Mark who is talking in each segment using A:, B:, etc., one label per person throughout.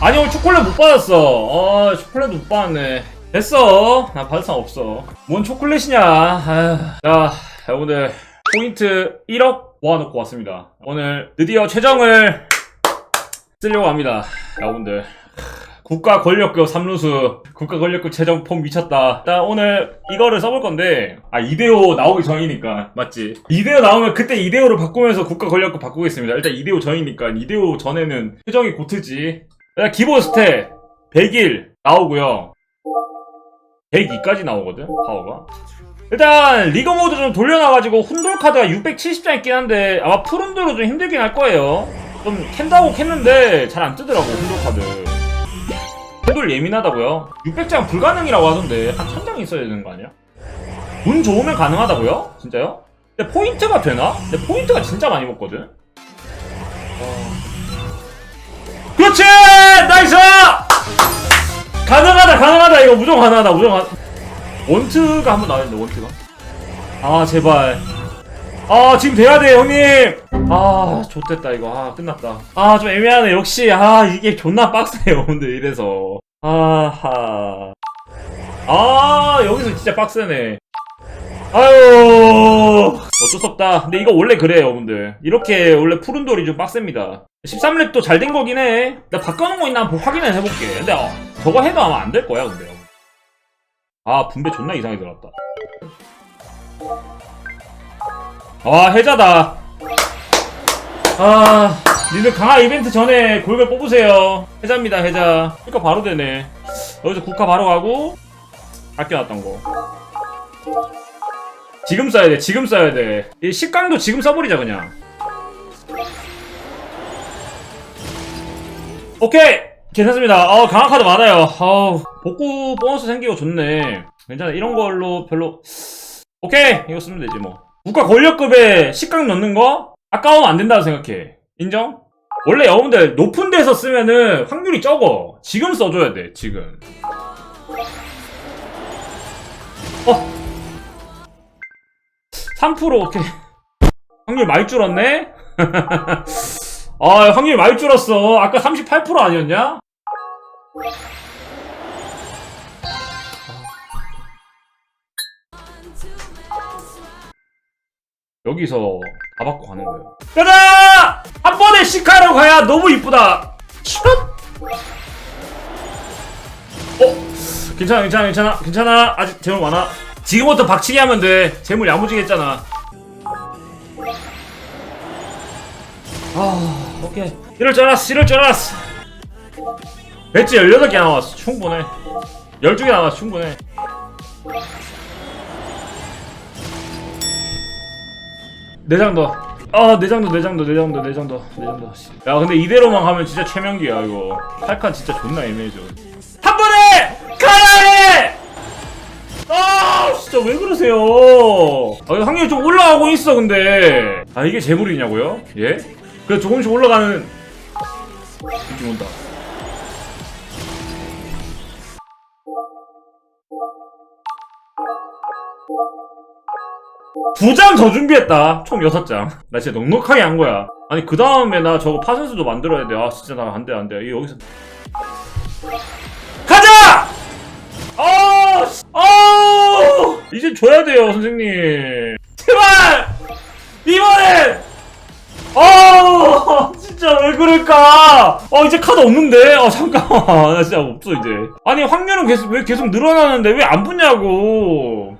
A: 아니 오늘 초콜릿 못 받았어. 어 초콜릿 못 받았네. 됐어. 나 받을 사람 없어. 뭔 초콜릿이냐. 아휴. 자 오늘 포인트 1억 모아놓고 왔습니다. 오늘 드디어 최정을 쓰려고 합니다. 여러분들 국가 권력급 3루수 국가 권력급 최종 폼 미쳤다. 일단 오늘 이거를 써볼 건데 아 이대호 나오기 전이니까. 맞지. 이대호 나오면 그때 이대호를 바꾸면서 국가 권력급 바꾸겠습니다. 일단 이대호 전이니까. 이대호 전에는 최정이 고트지. 일단 기본 스탯 100일 나오고요. 102까지 나오거든 파워가. 일단 리그 모드 좀 돌려놔가지고 훈돌 카드가 670장 있긴 한데 아마 푸른돌로 좀 힘들긴 할 거예요. 좀 캔다고 캤는데 잘 안 뜨더라고 훈돌 카드 훈돌 예민하다고요? 600장 불가능이라고 하던데 한 1000장 있어야 되는 거 아니야? 운 좋으면 가능하다고요? 진짜요? 근데 포인트가 되나? 근데 포인트가 진짜 많이 먹거든? 그렇지! 나이스! 가능하다, 가능하다. 이거 무조건 가능하다, 무조건 가능... 원트가 한번 나왔는데, 원트가. 아, 제발. 아, 지금 돼야 돼, 형님! 아, 좋됐다, 이거. 아, 끝났다. 아, 좀 애매하네. 역시, 아, 이게 존나 빡세요, 근데 이래서. 아하. 아, 여기서 진짜 빡세네. 아유 어쩔 수 없다 근데 이거 원래 그래요 여러분들 이렇게 원래 푸른 돌이 좀 빡셉니다 13렙도 잘 된 거긴 해나 바꿔놓은 거 있나 한번 확인을 해볼게 근데 어, 저거 해도 아마 안 될 거야 근데 아 분배 존나 이상하게 들어갔다 아 해자다 아 니들 강화 이벤트 전에 골걸 뽑으세요 해자입니다 해자 그러니까 바로 되네 여기서 국화 바로 가고 아껴놨던 거 지금 써야 돼, 지금 써야 돼. 이 식강도 지금 써버리자, 그냥. 오케이! 괜찮습니다. 어, 강화 카드 많아요. 어, 복구 보너스 생기고 좋네. 괜찮아. 이런 걸로 별로. 오케이! 이거 쓰면 되지, 뭐. 국가 권력급에 식강 넣는 거? 아까우면 안 된다고 생각해. 인정? 원래 여러분들 높은 데서 쓰면은 확률이 적어. 지금 써줘야 돼, 지금. 어, 3% 오케이 확률 많이 줄었네? 아 확률 많이 줄었어 아까 38% 아니었냐? 여기서 다 받고 가는 거예요 가자! 한 번에 시카로 가야 너무 이쁘다 슛! 어? 괜찮아 괜찮아 괜찮아 괜찮아 아직 재물 많아 지금부터 박치기 하면 돼. 재물 야무지겠잖아. 아, 오케이. 이럴 줄 알았어, 이럴 줄 알았어. 배지 18개 남았어. 충분해. 12개 남았어. 충분해. 내장도. 아, 내장도, 내장도, 내장도, 내장도, 내장도. 야, 근데 이대로만 가면 진짜 최명기야, 이거. 8칸 진짜 존나 애매해져. 한 번에! 가야 해! 아 진짜 왜 그러세요 아, 확률이 좀 올라가고 있어 근데 아 이게 재물이냐고요? 예? 그래 조금씩 올라가는 느낌 온다 두 장 더 준비했다 총 여섯 장 나 진짜 넉넉하게 한 거야 아니 그 다음에 나 저거 파선수도 만들어야 돼 아 진짜 나 안 돼 안돼 이거 여기서 가자! 어, 씨, 어, 이제 줘야 돼요, 선생님. 제발! 이번엔! 어, 진짜 왜 그럴까? 어, 이제 카드 없는데? 어, 잠깐만. 나 진짜 없어, 이제. 아니, 확률은 계속, 왜 계속 늘어나는데 왜 안 붙냐고.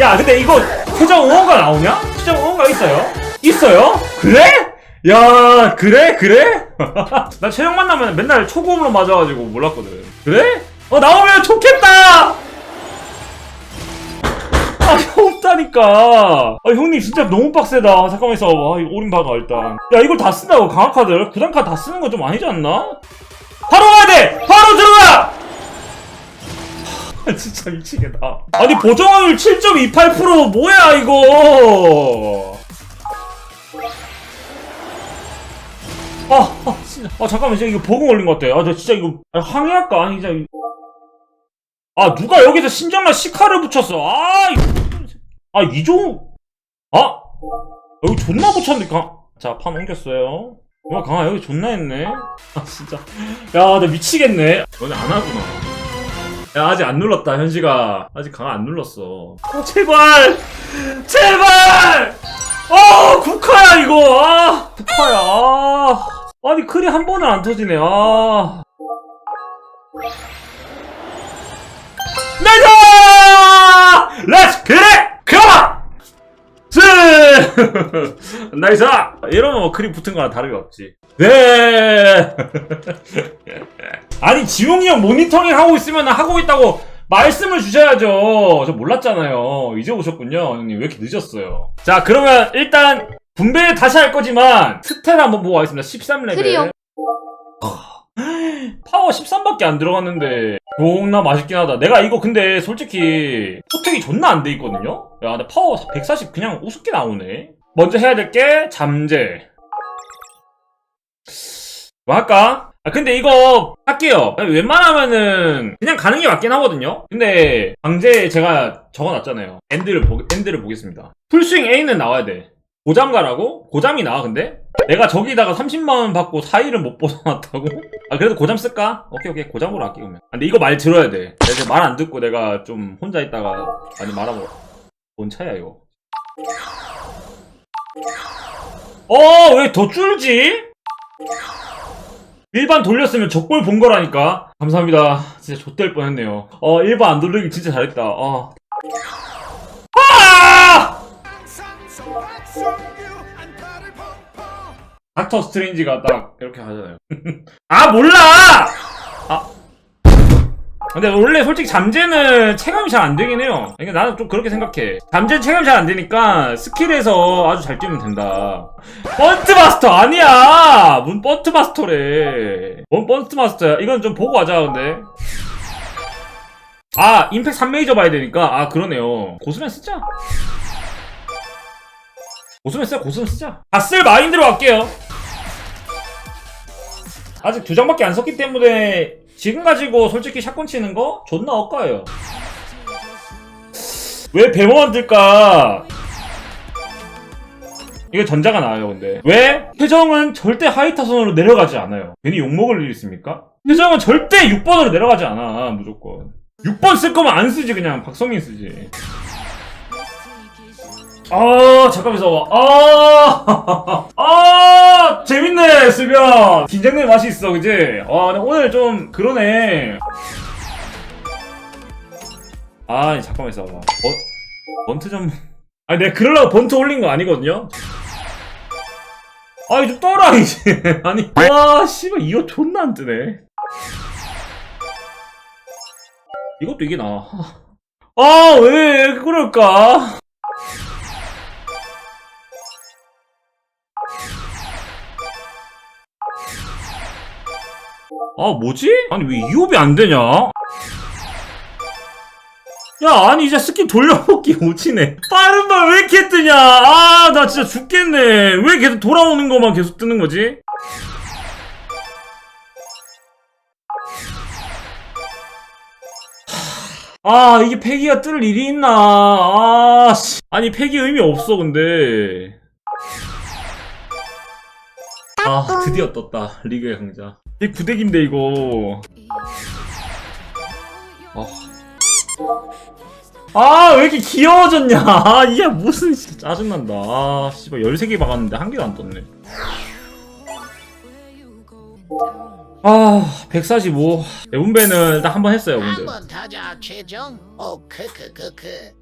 A: 야, 근데 이거 최종 응원가 나오냐? 최종 응원가 있어요? 있어요? 그래? 야 그래 그래? 나 최영 만나면 맨날 초고음으로 맞아가지고 몰랐거든 그래? 어 나오면 좋겠다 아 없다니까 아 형님 진짜 너무 빡세다 잠깐만 있어 아 오린 박아 일단 야 이걸 다 쓴다고 강화카드 구단카드 다 쓰는 건 좀 아니지 않나? 바로 가야 돼! 하, 진짜 미치겠다. 아니 보정확률 7.28% 뭐야 이거? 아, 아. 아, 잠깐만, 진짜 이거 버그 걸린 것 같아. 아, 나 진짜 이거, 아, 항의할까? 아니, 진짜. 아 누가 여기서 신정라 시카를 붙였어? 아, 이- 아 이종 아? 여기 존나 붙였는데 자판 옮겼어요. 와 강아 여기 존나 했네. 아 진짜. 야 나 미치겠네. 너네 안 하구나 야 아직 안 눌렀다 현지가 아직 강아 안 눌렀어 아 제발 제발 아 국화야 이거 아 국화야 아 아니 크리 한 번은 안 터지네 아 나이스! 렛츠 그래! 스! 나이스! 이러면 뭐 크리 붙은 거랑 다름이 없지. 네! 아니, 지웅이 형 모니터링 하고 있으면 하고 있다고 말씀을 주셔야죠. 저 몰랐잖아요. 이제 오셨군요. 형님, 왜 이렇게 늦었어요? 자, 그러면 일단 분배 다시 할 거지만 스탯 한번 보고 가겠습니다. 13레벨.
B: 크리용.
A: 파워 13밖에 안 들어갔는데 존나 맛있긴 하다 내가 이거 근데 솔직히 포텍이 존나 안 돼 있거든요 야 근데 파워 140 그냥 우습게 나오네 먼저 해야 될 게 잠재 뭐 할까? 아 근데 이거 할게요 웬만하면은 그냥 가는 게 맞긴 하거든요 근데 방제 제가 적어놨잖아요 엔드를 보, 엔드를 보겠습니다 풀스윙 A는 나와야 돼 고잠 가라고? 고잠이 나와 근데? 내가 저기다가 30만원 받고 4일은 못 벗어났다고? 아 그래도 고잠 쓸까? 오케이 오케이 고잠으로 할게 그러면 아, 근데 이거 말 들어야 돼 내가 말 안 듣고 내가 좀 혼자 있다가 많이 말하고 뭔 차야 이거 어 왜 더 줄지? 일반 돌렸으면 적골 본 거라니까 감사합니다 진짜 좆될 뻔했네요 어 일반 안 돌리기 진짜 잘했다 어. 아! 닥터 스트레인지가 딱 이렇게 하잖아요. 아 몰라! 아 근데 원래 솔직히 잠재는 체감이 잘 안 되긴 해요. 그러니까 나는 좀 그렇게 생각해. 잠재 체감이 잘 안 되니까 스킬에서 아주 잘 뛰면 된다. 번트 마스터 아니야! 뭔 번트 마스터래. 뭔 번트 마스터야? 이건 좀 보고 하자 근데. 아 임팩 3메이저 봐야 되니까 아 그러네요. 고수면 쓰자. 고수면 쓰자 고수면 쓰자. 다쓸 마인드로 갈게요. 아직 두 장밖에 안 썼기 때문에 지금 가지고 솔직히 샷건 치는 거 존나 엇가요. 왜 배모 만 들까? 이거 전자가 나와요, 근데. 왜? 표정은 절대 하이 타선으로 내려가지 않아요. 괜히 욕먹을 일 있습니까? 표정은 절대 6번으로 내려가지 않아, 무조건. 6번 쓸 거면 안 쓰지, 그냥. 박성민 쓰지. 아, 잠깐 있어봐. 아, 아, 재밌네, 수변. 긴장되는 맛이 있어, 그지? 아, 근데 오늘 좀, 그러네. 아, 잠깐만 있어봐. 번, 번트 좀. 아니, 내가 그러려고 번트 올린 거 아니거든요? 아이, 좀 떠라, 이제. 아니, 와, 씨발, 이거 존나 안 뜨네. 이것도 이게 나와. 아, 왜, 그럴까? 아 뭐지? 아니 왜 이업이 안 되냐? 야 아니 이제 스킨 돌려먹기 오지네 빠른 말 왜 이렇게 뜨냐 아 나 진짜 죽겠네 왜 계속 돌아오는 것만 계속 뜨는 거지? 아 이게 패기가 뜰 일이 있나 아 씨. 아니 패기 의미 없어 근데 아 드디어 떴다 리그의 강자 이 구대기인데 이거 아왜 이렇게 귀여워졌냐 아 이게 무슨 진짜 짜증난다 아 씨발 13개 박았는데 한 개도 안 떴네 아 145. 대분배는 딱한번 했어요 근데
C: 한번 타자 최정 오 크크크크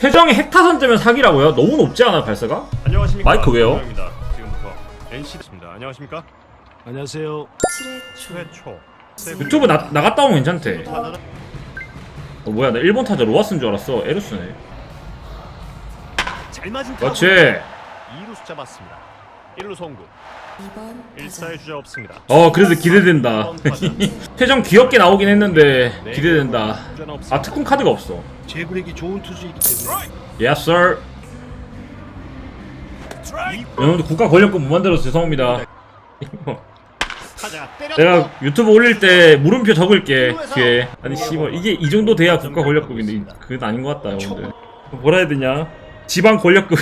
A: 표정이 핵타선 뜨면 사기라고요? 너무 높지 않아 발사가?
D: 안녕하십니까
A: 마이크 왜요?
D: 입니다 지금부터 NC입니다. 안녕하십니까?
E: 안녕하세요.
D: 최초.
A: 유튜브 나, 나갔다 오면 괜찮대. 어, 뭐야 나 일본 타자 로아스인 줄 알았어. 에루스네.
D: 잘 맞은 타구
A: 그렇지.
D: 2루 숫자 맞습니다. 1루 송구.
B: 2번
D: 1사의 주자 없습니다.
A: 어 그래도 기대된다. 표정 귀엽게 나오긴 했는데 기대된다.
D: 주자는 없습니다.
A: 아 특훈 카드가 없어.
E: 제구력이 좋은 투수이기 때문에.
A: Yes sir. 여러분들 국가 권력금 못 만들어서 죄송합니다.
D: 때렸고
A: 내가 유튜브 올릴 때 물음표 적을게 뒤에. 아니 씨발 이게 이 정도 돼야 국가 권력급인데. 그건 아닌 것 같다 여러분들. 뭐라 해야 되냐? 지방 권력급.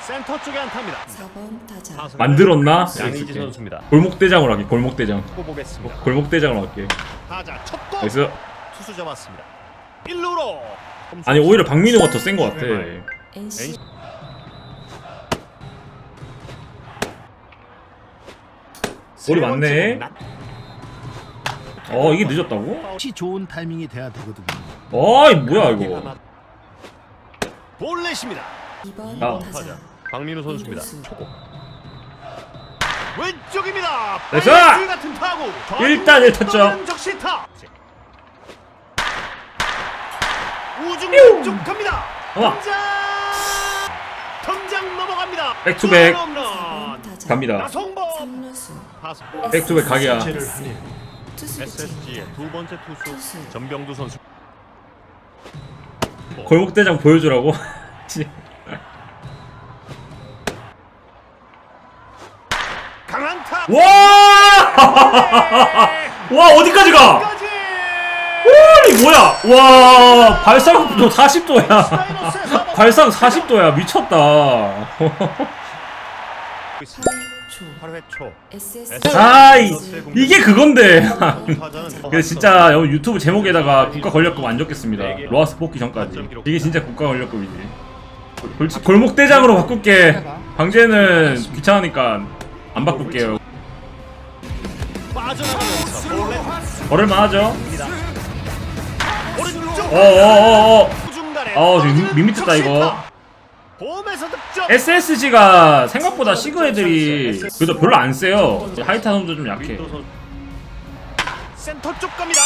D: 센터 쪽에 안타입니다.
B: 4번 타자.
A: 만들었나?
D: 양의지 선수입니다.
A: 골목대장으로 할게 골목대장.
D: 고 보겠습니다.
A: 골목대장으로 할게.
D: 타자 첫 공
A: 나이스
D: 투수 잡았습니다. 1루로.
A: 아니 오히려 박민호가 더 센 것 같아.
B: NC
A: 볼이 많네. 어 이게 늦었다고?
E: 혹시 좋은 타이밍이 돼야 되거든요.
A: 어이 뭐야 이거.
D: 볼넷입니다.
B: 2번
A: 아.
B: 타자.
D: 박민우 선수입니다.
B: 이루수.
D: 초고. 왼쪽입니다.
A: 나이스!
D: 빨간 줄 같은 타구.
A: 일단 일 타점.
D: 적시타. 우중 왼쪽 갑니다. 덤장 넘어갑니다.
A: 백투백.
D: 홈런.
B: 4번 타자.
A: 갑니다.
B: 3루수
A: 백투백 각이야
E: 제를 하네요.
B: 투수
D: SSG의 두 번째 투수
B: 투수.
D: 전병두 선수
A: 골목대장 보여주라고? 씨.
D: 강한 타구
A: 와! 와 어디까지 가?
D: 까지
A: 아니 뭐야? 와 발상도 40도야. 발상 40도야 미쳤다.
B: 8초
D: 8회 초
B: SS
A: 아 이, 이게 그건데. 그래서 진짜 여기 유튜브 제목에다가 국가 권력급 안 적겠습니다. 로아스 뽑기 전까지. 이게 진짜 국가 권력급이지. 골, 골목 대장으로 바꿀게. 방제는 귀찮으니까 안 바꿀게요.
D: 빠져나가면서 볼넷
A: 걸을만 하죠?
D: 오른쪽
A: 어어어어. 어, 지금 밋밋했다, 이거. SSG가 생각보다 시그 애들이 그래도 별로 안 세요. 하이타 선수 좀 약해.
D: 센터 쪽 갑니다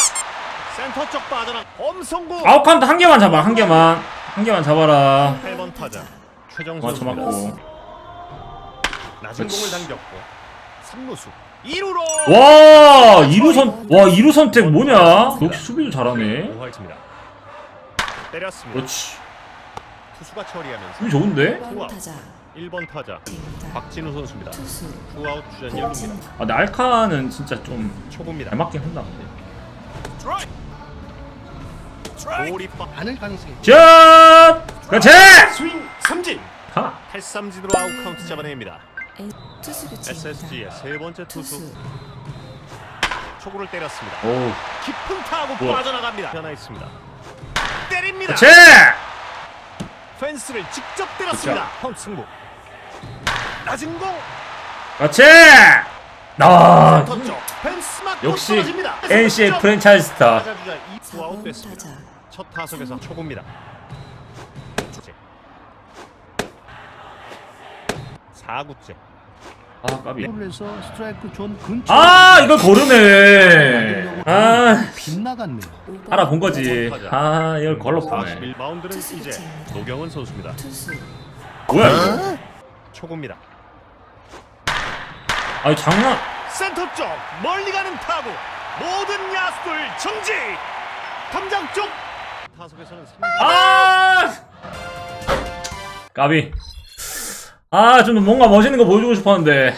D: 센터 쪽 빠져나 엄성구
A: 아웃카운트 한 개만 잡아, 한 개만. 한 개만 잡아라.
D: 8번 타자 최정
A: 맞춰 맞고.
D: 낮은. 공을 당겼고 3루수 2루로
A: 와, 2루 선, 와, 2루 선택 뭐냐? 역시 수비도 잘하네. 그렇지.
D: 투수가 처리하면서
A: 수비 좋은데?
B: 5번 타자
D: 1번 타자. 박진우 선수입니다.
B: 투수
D: 투아웃 주전 1루입니다.
B: 김진우.
A: 아, 근데 알카는 진짜 좀
D: 초구입니다.
A: 잘 맞긴 한다, 근데.
D: 볼이 빡
E: 않을 가능성이
A: 샷! 그렇지!
D: 스윙 삼진!
A: 하!
D: 8삼진으로 아웃 카운트 잡아냅니다.
B: 투수 교체입니다
D: SSG의 세 번째 투수.
B: 투수.
D: 초구를 때렸습니다.
A: 오,
D: 깊은 타구
A: 뭐야?
D: 빠져나갑니다. 하나 있습니다. 때립니다.
A: 그렇지!
D: 펜스를 직접 때렸습니다. 펀 승부. 낮은 공.
A: 그렇지! 나!
D: 맞고
A: 역시
D: 떨어집니다.
A: NC의 프랜차이즈 스타.
D: 타자 주자. 2구 아웃
B: 4번
D: 됐습니다.
B: 타자.
D: 첫 타석에서 초구입니다. 4구째
A: 아, 까비.
E: 를 해서 스트라이크 존 근처.
A: 아, 이걸 거르네. 아,
E: 빗나갔네요.
B: 5번
A: 알아본 거지. 아, 이걸 걸러 보네.
D: 41 마운드는
B: 투수
D: 이제. 노경은 선수입니다
B: 투수
A: 뭐야, 이거?
D: 초구입니다
A: 아니, 장난.
D: 센터 쪽 멀리 가는 타구 모든 야수들 정지 담장 쪽 타석에서는 3구
A: 아! 까비. 아, 좀 뭔가 멋있는 거 보여주고 싶었는데.